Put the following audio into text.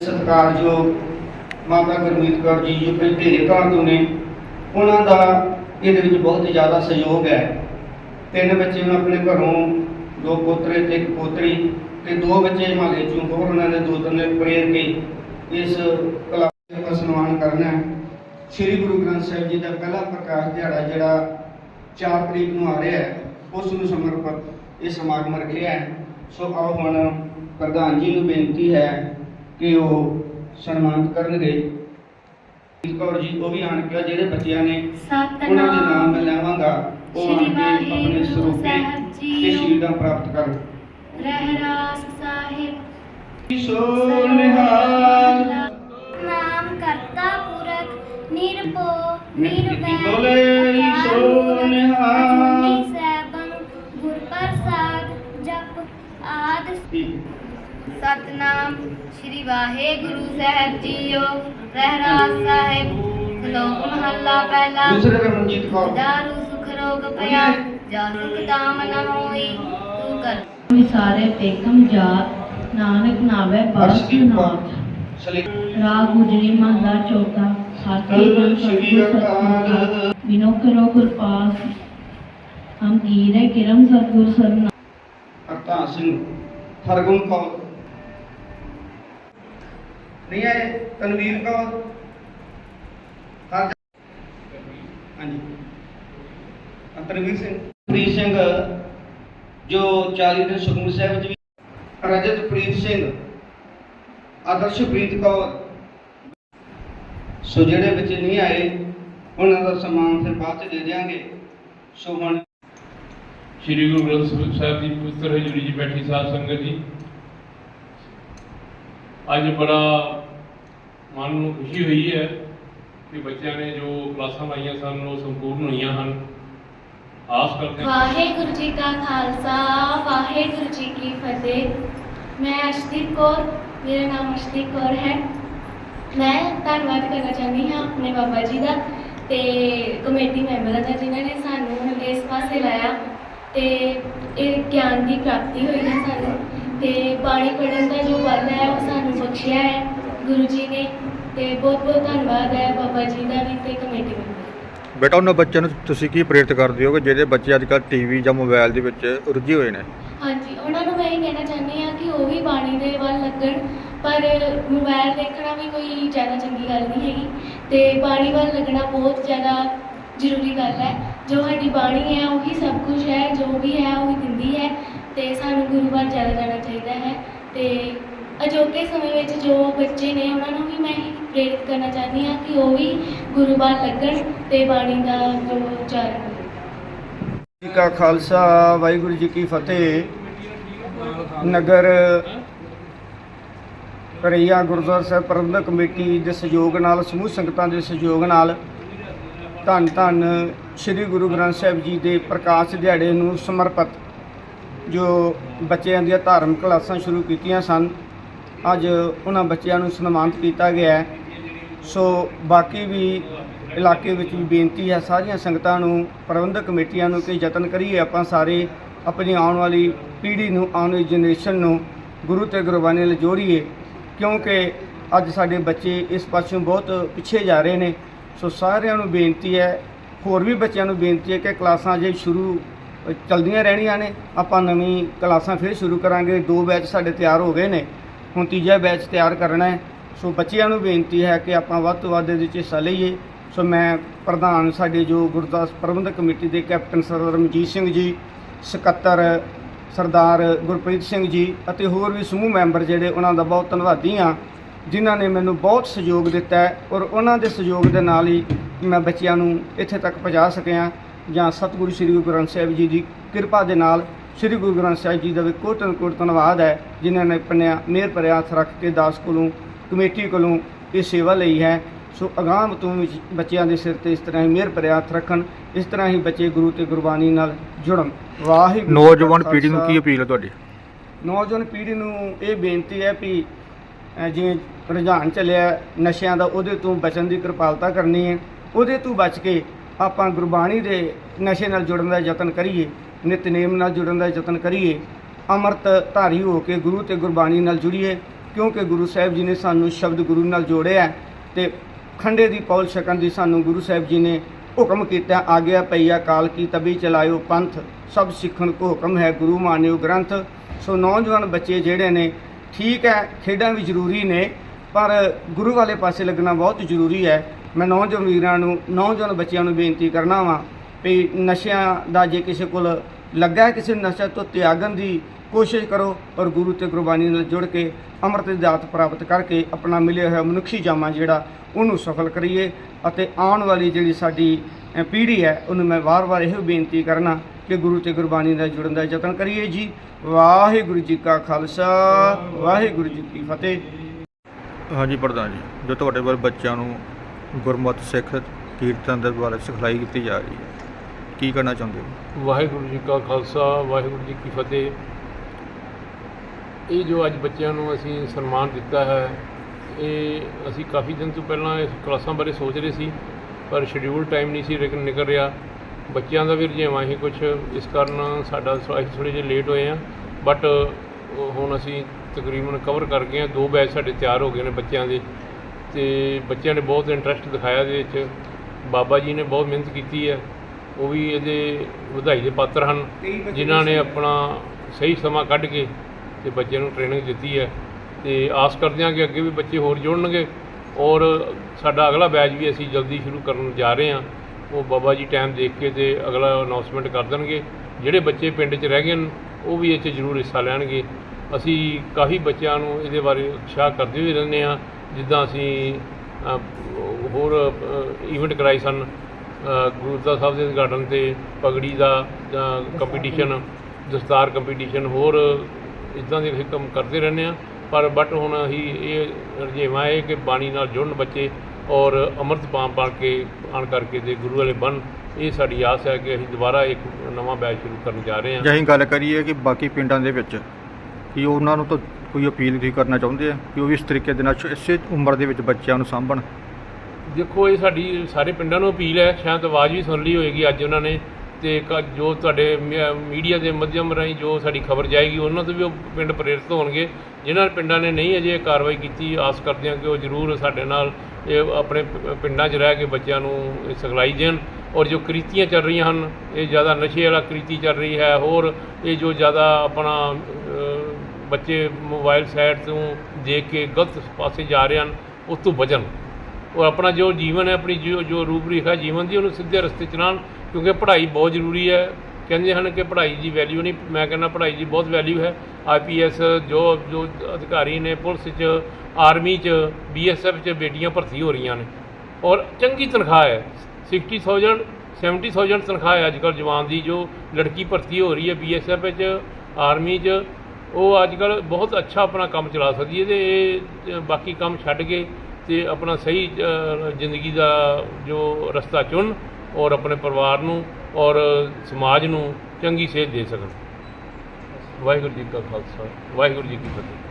ਸਤਿਕਾਰਯੋਗ ਮਾਤਾ ਗੁਰਮੀਤ ਕੌਰ ਜੀ ਜੋ ਕਿ ਢੇਰੇ ਘਰ ਤੋਂ ਨੇ, ਉਹਨਾਂ ਦਾ ਇਹਦੇ ਵਿੱਚ ਬਹੁਤ ਜ਼ਿਆਦਾ ਸਹਿਯੋਗ ਹੈ। ਤਿੰਨ ਬੱਚੇ ਨੂੰ ਆਪਣੇ ਘਰੋਂ, ਦੋ ਪੋਤਰੇ ਤੇ ਇੱਕ ਪੋਤਰੀ ਤੇ ਦੋ ਬੱਚੇ ਮਹੱਲੇ ਚੋਂ, ਹੋਰ ਉਹਨਾਂ ਦੇ ਦੋ ਤਿੰਨ ਪ੍ਰੇਰ ਕੇ ਇਸ ਕਲਾ ਦਾ ਸਨਮਾਨ ਕਰਨਾ ਹੈ। ਸ੍ਰੀ ਗੁਰੂ ਗ੍ਰੰਥ ਸਾਹਿਬ ਜੀ ਦਾ ਪਹਿਲਾ ਪ੍ਰਕਾਸ਼ ਦਿਹਾੜਾ ਜਿਹੜਾ 4 ਤਰੀਕ ਨੂੰ ਆ ਰਿਹਾ ਹੈ, ਉਸ ਨੂੰ ਸਮਰਪਿਤ ਇਹ ਸਮਾਗਮ ਰੱਖਿਆ ਹੈ। ਸੋ ਆਓ ਹੁਣ ਪ੍ਰਧਾਨ ਜੀ ਨੂੰ ਬੇਨਤੀ ਹੈ ਕਿ ਉਹ ਸਨਮਾਨਿਤ ਕਰਨਗੇ। ਕੌਰ ਜੀ ਉਹ ਵੀ ਆਣ ਕੇ ਜਿਹੜੇ ਬੱਚਿਆਂ ਨੇ ਉਹਨਾਂ ਦੇ ਨਾਮ ਮੈਂ ਲਾਵਾਂਗਾ ਉਹ ਆਣ ਕੇ ਆਪਣੇ ਸਰੂਪੇ ਸਾਹਿਬ ਤੇ। ਸ਼ਹੀਦਾਂ ਪ੍ਰਾਪਤ ਕਰਨ। ਰਹਿਰਾਸ ਸਾਹਿਬ। ਸੋ ਨਿਹਾਲ। ਨਾਮ ਕਰਤਾ ਪੁਰਖ ਨਿਰਭਉ ਨਿਰਵੈਰ ਬੋਲੇ ਸੋ ਨਿਹਾਲ। ਸੈਭੰ ਗੁਰ ਪ੍ਰਸਾਦ ਜਪ ਆਦ। ਸਤਨਾਮ ਸ੍ਰੀ ਵਾਹਿਗੁਰੂ ਸਾਹਿਬ ਜੀਓ। ਰਹਿਰਾਸ ਸਾਹਿਬ ਸ਼ਲੋਕ ਮਹੱਲਾ ਪਹਿਲਾ। ਦੂਸਰੇ ਦਾ ਮਨਜੀਤ ਕੌਰ। ਦਾਰੂ ਸੁਖ ਰੋਗ ਪਿਆ ਜਾ ਸੁਖ ਤਾਮ ਨ ਹੋਈ ਤੂੰ ਕਰ। ਵਿਸਾਰੇ ਤੇਕਮ ਜਾਤ ਨਾਨਕ ਨਾਵੇ ਕੌਰ। ਨਾਥ। ਰਾਗ ਗੁਜਰੀ ਮਹਲਾ ਚੌਥਾ ਸਾਥੀ ਜਨ ਸਤਿਗੁਰ ਬਿਨੋ ਕਰੋ ਕਿਰਪਾਸ ਹਮ ਧੀਰੇ ਕਿਰਮ ਸਤਿਗੁਰ ਸਰਨਾ। ਅਰਤਾਂ ਸਿੰਘ ਹਰਗੁਣ ਕੌਰ। ਨਹੀਂ ਹੈ ਤਨਵੀਰ ਕੌਰ। ਹਰ ਹਾਂਜੀ। ਅ, ਤਨਵੀਰ ਸਿੰਘ। ਪ੍ਰੀਤ ਸਿੰਘ ਜੋ 40 ਦਿਨ ਸੁਖਮਨੀ ਸਾਹਿਬ ਵਿੱਚ ਵੀ ਰਜਤਪ੍ਰੀਤ ਸਿੰਘ ਆਦਰਸ਼ਪ੍ਰੀਤ ਕੌਰ। ਸੋ ਜਿਹੜੇ ਬੱਚੇ ਨਹੀਂ ਆਏ ਉਹਨਾਂ ਦਾ ਸਨਮਾਨ ਫਿਰ ਬਾਅਦ ਚ ਦੇ ਦਿਆਂਗੇ। ਸੋ ਹੁਣ ਸ਼੍ਰੀ ਗੁਰੂ ਗ੍ਰੰਥ ਸਾਹਿਬ ਦੀ ਪੁੱਤਰ ਹਜ਼ੂਰੀ ਜੀ ਬੈਠੀ ਸਾਧ ਸੰਗਤ ਜੀ। ਅੱਜ ਬੜਾ ਮਨ ਨੂੰ ਖੁਸ਼ੀ ਹੋਈ ਹੈ ਕਿ ਬੱਚਿਆਂ ਨੇ ਜੋ ਕਲਾਸਾਂ ਲਾਈਆਂ ਸਨ, ਉਹ ਸੰਪੂਰਨ ਹੋਈਆਂ ਹਨ। ਆਸ ਕਰਦੇ ਹਾਂ ਵਾਹਿਗੁਰੂ ਜੀ ਕਾ ਖਾਲਸਾ, ਵਾਹਿਗੁਰੂ ਜੀ ਕੀ ਫਤਿਹ। ਮੈਂ ਅਰਸ਼ਦੀਪ ਕੌਰ, ਮੇਰਾ ਨਾਮ ਅਰਸ਼ਦੀਪ ਕੌਰ ਹੈ। ਮੈਂ ਧੰਨਵਾਦ ਕਰਨਾ ਚਾਹੁੰਦੀ ਹਾਂ ਆਪਣੇ ਬਾਬਾ ਜੀ ਦਾ ਤੇ ਕਮੇਟੀ ਮੈਂਬਰਾਂ ਦਾ ਜਿਨ੍ਹਾਂ ਨੇ ਸਾਨੂੰ ਇਸ ਪਾਸੇ ਲਾਇਆ। ਤੇ ਇਹ ਗਿਆਨ ਦੀ ਪ੍ਰਾਪਤੀ ਹੋਈ ਹੈ ਸਾਨੂੰ। ਤੇ ਬਾਣੀ ਪੜ੍ਹਨ ਦਾ ਜੋ ਬਲ ਹੈ ਉਹ ਸਾਨੂੰ ਬਖਸ਼ਿਆ ਹੈ। ਗੁਰੂ ਜੀ ਨੇ ਤੇ ਬਹੁਤ ਬਹੁਤ ਧੰਨਵਾਦ ਹੈ ਬਾਬਾ ਜੀ ਦਾ ਵੀ ਤੇ ਕਮੇਟੀ ਦਾ। ਬੇਟਾ ਉਹਨਾਂ ਬੱਚਿਆਂ ਨੂੰ ਤੁਸੀਂ ਕੀ ਪ੍ਰੇਰਿਤ ਕਰਦੇ ਹੋ ਕਿ ਜਿਹੜੇ ਬੱਚੇ ਅੱਜ ਕੱਲ੍ਹ ਟੀਵੀ ਜਾਂ ਮੋਬਾਈਲ ਦੇ ਵਿੱਚ ਰੁੱਝੇ ਹੋਏ ਨੇ? ਹਾਂਜੀ ਉਹਨਾਂ ਨੂੰ ਮੈਂ ਇਹ ਕਹਿਣਾ ਚਾਹੁੰਦੀ ਹਾਂ ਕਿ ਉਹ ਵੀ ਬਾਣੀ ਦੇ ਵੱਲ ਲੱਗਣ ਪਰ ਮੋਬਾਈਲ ਦੇਖਣਾ ਵੀ ਕੋਈ ਜ਼ਿਆਦਾ ਚੰਗੀ ਗੱਲ ਨਹੀਂ ਹੈਗੀ। ਤੇ ਬਾਣੀ ਵੱਲ ਲੱਗਣਾ ਬਹੁਤ ਜ਼ਿਆਦਾ ਜ਼ਰੂਰੀ ਗੱਲ ਹੈ। ਜੋ ਸਾਡੀ ਬਾਣੀ ਹੈ, ਉਹੀ ਸਭ ਕੁਝ ਹੈ, ਜੋ ਵੀ ਹੈ, ਉਹ ਦਿੰਦੀ ਹੈ ਤੇ ਸਾਨੂੰ ਗੁਰੂ ਵੱਲ ਜ਼ਿਆਦਾ ਜਾਣਾ ਚਾਹੀਦਾ ਹੈ ਤੇ ਅਜੋਕੇ ਸਮੇਂ ਵਿੱਚ ਜੋ ਬੱਚੇ ਨੇ ਉਹਨਾਂ ਨੂੰ ਵੀ ਮੈਂ ਇਹ ਪ੍ਰੇਰਿਤ ਕਰਨਾ ਚਾਹੁੰਦੀ ਹਾਂ ਕਿ ਉਹ ਵੀ ਗੁਰੂ ਵੱਲ ਲੱਗਣ ਤੇ ਬਾਣੀ ਦਾ ਜੋ ਉਚਾਰਨ ਕਰਨ ਜੀ ਕਾ ਖਾਲਸਾ, ਵਾਹਿਗੁਰੂ ਜੀ ਕੀ ਫਤਿਹ। ਨਗਰ ਕਰਈਆ ਗੁਰਦੁਆਰਾ ਸਾਹਿਬ ਪ੍ਰਬੰਧਕ ਕਮੇਟੀ ਦੇ ਸਹਿਯੋਗ ਨਾਲ, ਸਮੂਹ ਸੰਗਤਾਂ ਦੇ ਸਹਿਯੋਗ ਨਾਲ ਧੰਨ ਧੰਨ ਸ੍ਰੀ ਗੁਰੂ ਗ੍ਰੰਥ ਸਾਹਿਬ ਜੀ ਦੇ ਪ੍ਰਕਾਸ਼ ਦਿਹਾੜੇ ਨੂੰ ਸਮਰਪਿਤ ਜੋ ਬੱਚਿਆਂ ਦੀਆਂ ਧਾਰਮਿਕ ਕਲਾਸਾਂ ਸ਼ੁਰੂ ਕੀਤੀਆਂ ਸਨ, ਅੱਜ ਉਹਨਾਂ ਬੱਚਿਆਂ ਨੂੰ ਸਨਮਾਨਿਤ ਕੀਤਾ ਗਿਆ ਸੋ ਬਾਕੀ ਵੀ ਇਲਾਕੇ ਵਿੱਚ ਵੀ ਬੇਨਤੀ ਹੈ, ਸਾਰੀਆਂ ਸੰਗਤਾਂ ਨੂੰ, ਪ੍ਰਬੰਧਕ ਕਮੇਟੀਆਂ ਨੂੰ ਕਿ ਯਤਨ ਕਰੀਏ ਆਪਾਂ ਸਾਰੇ ਆਪਣੀ ਆਉਣ ਵਾਲੀ ਪੀੜ੍ਹੀ ਨੂੰ, ਆਉਣ ਵਾਲੀ ਜਨਰੇਸ਼ਨ ਨੂੰ ਗੁਰੂ ਤੇ ਗੁਰਬਾਣੀ ਨਾਲ ਜੋੜੀਏ, ਕਿਉਂਕਿ ਅੱਜ ਸਾਡੇ ਬੱਚੇ ਇਸ ਪਾਸੋਂ ਬਹੁਤ ਪਿੱਛੇ ਜਾ ਰਹੇ ਨੇ। ਸੋ ਸਾਰਿਆਂ ਨੂੰ ਬੇਨਤੀ ਹੈ ਹੋਰ ਵੀ ਬੱਚਿਆਂ ਨੂੰ ਬੇਨਤੀ ਹੈ ਕਿ ਕਲਾਸਾਂ ਜੇ ਸ਼ੁਰੂ ਅ, ਚਲਦੀਆਂ ਰਹਿਣੀਆਂ ਨੇ ਆਪਾਂ ਨਵੀਂ ਕਲਾਸਾਂ ਫਿਰ ਸ਼ੁਰੂ ਕਰਾਂਗੇ। ਦੋ ਬੈਚ ਸਾਡੇ ਤਿਆਰ ਹੋ ਗਏ ਨੇ। ਹੁਣ ਤੀਜਾ ਬੈਚ ਤਿਆਰ ਕਰਨਾ ਹੈ। ਸੋ ਬੱਚਿਆਂ ਨੂੰ ਬੇਨਤੀ ਹੈ ਕਿ ਆਪਾਂ ਵੱਧ ਤੋਂ ਵੱਧ ਇਹਦੇ ਵਿੱਚ ਹਿੱਸਾ ਲਈਏ। ਸੋ ਮੈਂ ਪ੍ਰਧਾਨ ਸਾਡੇ ਜੋ ਗੁਰਦਾਸ ਪ੍ਰਬੰਧਕ ਕਮੇਟੀ ਦੇ ਕੈਪਟਨ ਸਰਦਾਰ ਰਮਜੀਤ ਸਿੰਘ ਜੀ ਸਕੱਤਰ ਸਰਦਾਰ ਗੁਰਪ੍ਰੀਤ ਸਿੰਘ ਜੀ ਅਤੇ ਹੋਰ ਵੀ ਸਮੂਹ ਮੈਂਬਰ ਜਿਹੜੇ ਉਹਨਾਂ ਦਾ ਬਹੁਤ ਧੰਨਵਾਦੀ ਹਾਂ। ਜਿਨ੍ਹਾਂ ਨੇ ਮੈਨੂੰ ਬਹੁਤ ਸਹਿਯੋਗ ਦਿੱਤਾ ਹੈ ਔਰ ਉਹਨਾਂ ਦੇ ਸਹਿਯੋਗ ਦੇ ਨਾਲ ਹੀ ਮੈਂ ਬੱਚਿਆਂ ਨੂੰ ਇੱਥੇ ਤੱਕ ਪਹੁੰਚਾ ਸਕਿਆ ਜਾਂ ਸਤਿਗੁਰੂ ਸ੍ਰੀ ਗੁਰੂ ਗ੍ਰੰਥ ਸਾਹਿਬ ਜੀ ਦੀ ਕਿਰਪਾ ਦੇ ਨਾਲ ਸ੍ਰੀ ਗੁਰੂ ਗ੍ਰੰਥ ਸਾਹਿਬ ਜੀ ਦਾ ਵੀ ਕੋਟਨ ਕੋਟ ਧੰਨਵਾਦ ਹੈ ਜਿਨ੍ਹਾਂ ਨੇ ਪੰਨਿਆ ਮਿਹਰ ਭਰਿਆ ਹੱਥ ਰੱਖ ਕੇ ਦਾਸ ਕੋਲੋਂ ਕਮੇਟੀ ਕੋਲੋਂ ਇਹ ਸੇਵਾ ਲਈ ਹੈ। ਸੋ ਅਗਾਂਹ ਤੋਂ ਵੀ ਬੱਚਿਆਂ ਦੇ ਸਿਰ ਤੇ ਇਸ ਤਰ੍ਹਾਂ ਹੀ ਮਿਹਰ ਹੱਥ ਰੱਖਣ ਇਸ ਤਰ੍ਹਾਂ ਹੀ ਬੱਚੇ ਗੁਰੂ ਤੇ ਗੁਰਬਾਣੀ ਨਾਲ ਜੁੜਨ। ਵਾਹਿਗੁਰੂ ਨੌਜਵਾਨ ਪੀੜ੍ਹੀ ਨੂੰ ਕੀ। ਅਪੀਲ ਹੈ ਤੁਹਾਡੀ? ਨੌਜਵਾਨ ਪੀੜ੍ਹੀ ਨੂੰ ਇਹ ਬੇਨਤੀ ਹੈ ਵੀ ਅਹ ਜਿਵੇਂ ਰੁਝਾਨ ਚੱਲਿਆ, ਨਸ਼ਿਆਂ ਦਾ, ਉਹਦੇ ਤੋਂ ਬਚਣ ਦੀ ਕਿਰਪਾਲਤਾ ਕਰਨੀ ਹੈ। ਉਹਦੇ ਤੋਂ ਬਚ ਕੇ ਆਪਾਂ ਗੁਰਬਾਣੀ ਦੇ ਨਸ਼ੇ ਨਾਲ ਜੁੜਨ ਦਾ ਯਤਨ ਕਰੀਏ ਨਿਤਨੇਮ ਨਾਲ ਜੁੜਨ ਦਾ ਯਤਨ ਕਰੀਏ, ਅੰਮ੍ਰਿਤ ਧਾਰੀ ਹੋ ਕੇ ਗੁਰੂ ਤੇ ਗੁਰਬਾਣੀ ਨਾਲ ਜੁੜੀਏ, ਕਿਉਂਕਿ ਗੁਰੂ ਸਾਹਿਬ ਜੀ ਨੇ ਸਾਨੂੰ ਸ਼ਬਦ ਗੁਰੂ ਨਾਲ ਜੋੜਿਆ ਹੈ ਤੇ ਖੰਡੇ ਦੀ ਪੌਲ ਛਕਣ ਦੀ ਸਾਨੂੰ ਗੁਰੂ ਸਾਹਿਬ ਜੀ ਨੇ ਹੁਕਮ ਕੀਤਾ, ਆਗਿਆ ਪਈਆ, ਕਾਲ ਕੀ ਤਬੀ ਚਲਾਇਓ ਪੰਥ, ਸਭ ਸਿੱਖਣ ਕੋ ਹੁਕਮ ਹੈ ਗੁਰੂ ਮਾਨਿਓ ਗ੍ਰੰਥ। ਸੋ ਨੌਜਵਾਨ ਬੱਚੇ ਜਿਹੜੇ ਨੇ ਠੀਕ ਹੈ, ਖੇਡਾਂ ਵੀ ਜ਼ਰੂਰੀ ਨੇ, ਪਰ ਗੁਰੂ ਵਾਲੇ ਪਾਸੇ ਲੱਗਣਾ ਬਹੁਤ ਜ਼ਰੂਰੀ ਹੈ। ਮੈਂ ਨੌਜਵਾਨ ਵੀਰਾਂ ਨੂੰ, ਨੌਜਵਾਨ ਬੱਚਿਆਂ ਨੂੰ ਬੇਨਤੀ ਕਰਨਾ ਵਾਂ ਵੀ ਨਸ਼ਿਆਂ ਦਾ ਜੇ ਕਿਸੇ ਕੋਲ ਲੱਗਾ ਕਿਸੇ ਨੂੰ ਨਸ਼ਾ ਤੋਂ ਤਿਆਗਣ ਦੀ ਕੋਸ਼ਿਸ਼ ਕਰੋ, ਔਰ ਗੁਰੂ ਤੇ ਗੁਰਬਾਣੀ ਨਾਲ ਜੁੜ ਕੇ ਅੰਮ੍ਰਿਤ ਦੀ ਦਾਤ ਪ੍ਰਾਪਤ ਕਰਕੇ ਆਪਣਾ ਮਿਲਿਆ ਹੋਇਆ ਮਨੁੱਖੀ ਜਾਮਾ ਜਿਹੜਾ ਉਹਨੂੰ ਸਫਲ ਕਰੀਏ ਅਤੇ ਆਉਣ ਵਾਲੀ ਜਿਹੜੀ ਸਾਡੀ ਪੀੜ੍ਹੀ ਹੈ, ਉਹਨੂੰ ਮੈਂ ਵਾਰ-ਵਾਰ ਇਹੋ ਬੇਨਤੀ ਕਰਨਾ ਕਿ ਗੁਰੂ ਤੇ ਗੁਰਬਾਣੀ ਨਾਲ ਜੁੜਨ ਦਾ ਯਤਨ ਕਰੀਏ ਜੀ। ਵਾਹਿਗੁਰੂ ਜੀ ਕਾ ਖਾਲਸਾ ਵਾਹਿਗੁਰੂ ਜੀ ਕੀ ਫਤਿਹ। ਹਾਂਜੀ ਪ੍ਰਧਾਨ ਜੀ ਜੋ ਤੁਹਾਡੇ ਵੱਲ ਬੱਚਿਆਂ ਨੂੰ ਗੁਰਮਤਿ ਸਿੱਖ ਕੀਰਤਨ ਦੇ ਬਾਰੇ ਸਿਖਲਾਈ ਕੀਤੀ ਜਾ ਰਹੀ ਹੈ ਕੀ ਕਰਨਾ ਚਾਹੁੰਦੇ ਹੋ? ਵਾਹਿਗੁਰੂ ਜੀ ਕਾ ਖਾਲਸਾ ਵਾਹਿਗੁਰੂ ਜੀ ਕੀ ਫਤਿਹ। ਇਹ ਜੋ ਅੱਜ ਬੱਚਿਆਂ ਨੂੰ ਅਸੀਂ ਸਨਮਾਨ ਦਿੱਤਾ ਹੈ ਇਹ ਅਸੀਂ ਕਾਫੀ ਦਿਨ ਤੋਂ ਪਹਿਲਾਂ ਇਸ ਕਲਾਸਾਂ ਬਾਰੇ ਸੋਚ ਰਹੇ ਸੀ ਪਰ ਸ਼ਡਿਊਲ ਟਾਈਮ ਨਹੀਂ ਸੀ ਨਿਕਲ ਰਿਹਾ। ਬੱਚਿਆਂ ਦਾ ਵੀ ਰੁਝੇਵਾਂ ਹੀ ਕੁਝ ਇਸ ਕਾਰਨ ਸਾਡਾ ਅਸੀਂ ਥੋੜ੍ਹੇ ਜਿਹੇ ਲੇਟ ਹੋਏ ਆ। ਬਟ ਹੁਣ ਅਸੀਂ ਤਕਰੀਬਨ ਕਵਰ ਕਰ ਗਏ ਆ। ਦੋ ਬੈਚ ਸਾਡੇ ਤਿਆਰ ਹੋ ਗਏ ਨੇ ਬੱਚਿਆਂ ਦੇ। ਤੇ ਬੱਚਿਆਂ ਨੇ ਬਹੁਤ ਇੰਟਰਸਟ ਦਿਖਾਇਆ ਇਹਦੇ ਵਿੱਚ। ਬਾਬਾ ਜੀ ਨੇ ਬਹੁਤ ਮਿਹਨਤ ਕੀਤੀ ਹੈ। ਉਹ ਵੀ ਇਹਦੇ ਵਧਾਈ ਦੇ ਪਾਤਰ ਹਨ। ਜਿਨ੍ਹਾਂ ਨੇ ਆਪਣਾ ਸਹੀ ਸਮਾਂ ਕੱਢ ਕੇ ਤੇ ਬੱਚਿਆਂ ਨੂੰ ਟ੍ਰੇਨਿੰਗ ਦਿੱਤੀ ਹੈ। ਤੇ ਆਸ ਕਰਦੇ ਹਾਂ ਕਿ ਅੱਗੇ ਵੀ ਬੱਚੇ ਹੋਰ ਜੁੜਨਗੇ। ਔਰ ਸਾਡਾ ਅਗਲਾ ਬੈਚ ਵੀ ਅਸੀਂ ਜਲਦੀ ਸ਼ੁਰੂ ਕਰਨ ਜਾ ਰਹੇ ਹਾਂ। ਉਹ ਬਾਬਾ ਜੀ ਟਾਈਮ ਦੇਖ ਕੇ ਤੇ ਅਗਲਾ ਅਨਾਉਂਸਮੈਂਟ ਕਰ ਦੇਣਗੇ। ਜਿਹੜੇ ਬੱਚੇ ਪਿੰਡ 'ਚ ਰਹਿ ਗਏ ਨੇ ਉਹ ਵੀ ਇਹ 'ਚ ਜ਼ਰੂਰ ਹਿੱਸਾ ਲੈਣਗੇ। ਅਸੀਂ ਕਾਫੀ ਬੱਚਿਆਂ ਨੂੰ ਇਹਦੇ ਬਾਰੇ ਉਤਸ਼ਾਹ ਕਰਦੇ ਹੋਏ ਰਹਿੰਦੇ ਹਾਂ, ਜਿੱਦਾਂ ਅਸੀਂ ਹੋਰ ਇਵੈਂਟ ਕਰਾਈ ਸਨ ਗੁਰਦੁਆਰਾ ਸਾਹਿਬ ਦੇ ਗਾਰਡਨ ਤੇ ਪਗੜੀ ਦਾ ਕੰਪੀਟੀਸ਼ਨ ਦਸਤਾਰ ਕੰਪੀਟੀਸ਼ਨ ਹੋਰ ਇਦਾਂ ਦੇ ਅਸੀਂ ਕੰਮ ਕਰਦੇ ਰਹਿੰਦੇ ਹਾਂ। ਪਰ ਬਟ ਹੁਣ ਅਸੀਂ ਇਹ ਰੁਝੇਵਾਂ ਹੈ ਕਿ ਬਾਣੀ ਨਾਲ ਜੁੜਨ ਬੱਚੇ ਔਰ ਅੰਮ੍ਰਿਤ ਪਾਣ ਪਾਣ ਕੇ ਆਣ ਕਰਕੇ ਤੇ ਗੁਰੂ ਵਾਲੇ ਬਣ ਇਹ ਸਾਡੀ ਆਸ ਹੈ ਕਿ ਅਸੀਂ ਦੁਬਾਰਾ ਇੱਕ ਨਵਾਂ ਬੈਚ ਸ਼ੁਰੂ ਕਰਨ ਜਾ ਰਹੇ ਹਾਂ। ਜੇ ਅਸੀਂ ਗੱਲ ਕਰੀਏ ਕਿ ਬਾਕੀ ਪਿੰਡਾਂ ਦੇ ਵਿੱਚ ਕੀ ਉਹਨਾਂ ਨੂੰ ਤਾਂ ਕੋਈ ਅਪੀਲ ਤੁਸੀਂ ਕਰਨਾ ਚਾਹੁੰਦੇ ਆ ਕਿ ਉਹ ਵੀ ਇਸ ਤਰੀਕੇ ਦੇ ਨਾਲ ਇਸੇ ਉਮਰ ਦੇ ਵਿੱਚ ਬੱਚਿਆਂ ਨੂੰ ਸਾਂਭਣ। ਦੇਖੋ ਇਹ ਸਾਡੀ ਸਾਰੇ ਪਿੰਡਾਂ ਨੂੰ ਅਪੀਲ ਹੈ। ਸ਼ਾਇਦ ਆਵਾਜ਼ ਵੀ ਸੁਣ ਲਈ ਹੋਏਗੀ ਅੱਜ ਉਹਨਾਂ ਨੇ। ਤੇ ਕ- ਜੋ ਤੁਹਾਡੇ ਮੀਡੀਆ ਦੇ ਮਾਧਿਅਮ ਰਾਹੀਂ ਜੋ ਸਾਡੀ ਖਬਰ ਜਾਏਗੀ ਉਹਨਾਂ ਤੋਂ ਵੀ ਉਹ ਪਿੰਡ ਪ੍ਰੇਰਿਤ ਹੋਣਗੇ। ਜਿਨ੍ਹਾਂ ਪਿੰਡਾਂ ਨੇ ਨਹੀਂ ਅਜੇ ਕਾਰਵਾਈ ਕੀਤੀ ਆਸ ਕਰਦੇ ਹਾਂ ਕਿ ਉਹ ਜ਼ਰੂਰ ਸਾਡੇ ਨਾਲ ਇਹ ਆਪਣੇ ਪਿੰਡਾਂ 'ਚ ਰਹਿ ਕੇ ਬੱਚਿਆਂ ਨੂੰ ਇਹ ਸਿਖਲਾਈ ਦੇਣ ਔਰ ਜੋ ਕ੍ਰਿਤੀਆਂ ਚੱਲ ਰਹੀਆਂ ਹਨ, ਇਹ ਜ਼ਿਆਦਾ ਨਸ਼ੇ ਵਾਲਾ ਕ੍ਰਿਤੀ ਚੱਲ ਰਹੀ ਹੈ, ਹੋਰ ਇਹ ਜੋ ਜ਼ਿਆਦਾ ਆਪਣਾ ਬੱਚੇ ਮੋਬਾਈਲ ਸਾਈਟ ਤੋਂ ਦੇਖ ਕੇ ਗਲਤ ਪਾਸੇ ਜਾ ਰਹੇ ਹਨ, ਉਸ ਤੋਂ ਬਚਣ। ਔਰ ਆਪਣਾ ਜੋ ਜੀਵਨ ਹੈ, ਆਪਣੀ ਜੋ ਜੋ ਰੂਪਰੇਖਾ ਜੀਵਨ ਦੀ, ਉਹਨੂੰ ਸਿੱਧੇ ਰਸਤੇ ਚਲਾਉਣ ਕਿਉਂਕਿ ਪੜ੍ਹਾਈ ਬਹੁਤ ਜ਼ਰੂਰੀ ਹੈ ਕਹਿੰਦੇ ਹਨ ਕਿ ਪੜ੍ਹਾਈ ਦੀ ਵੈਲਿਊ ਨਹੀਂ, ਮੈਂ ਕਹਿੰਦਾ ਪੜ੍ਹਾਈ ਦੀ ਬਹੁਤ ਵੈਲਿਊ ਹੈ। ਆਈਪੀਐਸ ਜੋ ਜੋ ਅਧਿਕਾਰੀ ਨੇ ਪੁਲਿਸ 'ਚ ਆਰਮੀ 'ਚ ਬੀਐਸਐਫ 'ਚ ਬੇਟੀਆਂ ਭਰਤੀ ਹੋ ਰਹੀਆਂ ਨੇ। ਔਰ ਚੰਗੀ ਤਨਖਾਹ ਹੈ। 60000 70000 ਤਨਖਾਹ ਹੈ ਅੱਜਕੱਲ੍ਹ ਜਵਾਨ ਦੀ ਜੋ ਲੜਕੀ ਭਰਤੀ ਹੋ ਰਹੀ ਹੈ ਬੀਐਸਐਫ ਵਿੱਚ ਆਰਮੀ 'ਚ। ਉਹ ਅੱਜਕੱਲ੍ਹ ਬਹੁਤ ਅੱਛਾ ਆਪਣਾ ਕੰਮ ਚਲਾ ਸਕਦੀ ਹੈ ਤੇ ਇਹ ਬਾਕੀ ਕੰਮ ਛੱਡ ਕੇ ਤੇ ਆਪਣਾ ਸਹੀ ਜ਼ਿੰਦਗੀ ਦਾ ਜੋ ਰਸਤਾ ਚੁਣ ਔਰ ਆਪਣੇ ਪਰਿਵਾਰ ਨੂੰ ਔਰ ਸਮਾਜ ਨੂੰ ਚੰਗੀ ਸੇਧ ਦੇ ਸਕਣ। ਵਾਹਿਗੁਰੂ ਜੀ ਕਾ ਖਾਲਸਾ, ਵਾਹਿਗੁਰੂ ਜੀ ਕੀ ਫਤਿਹ।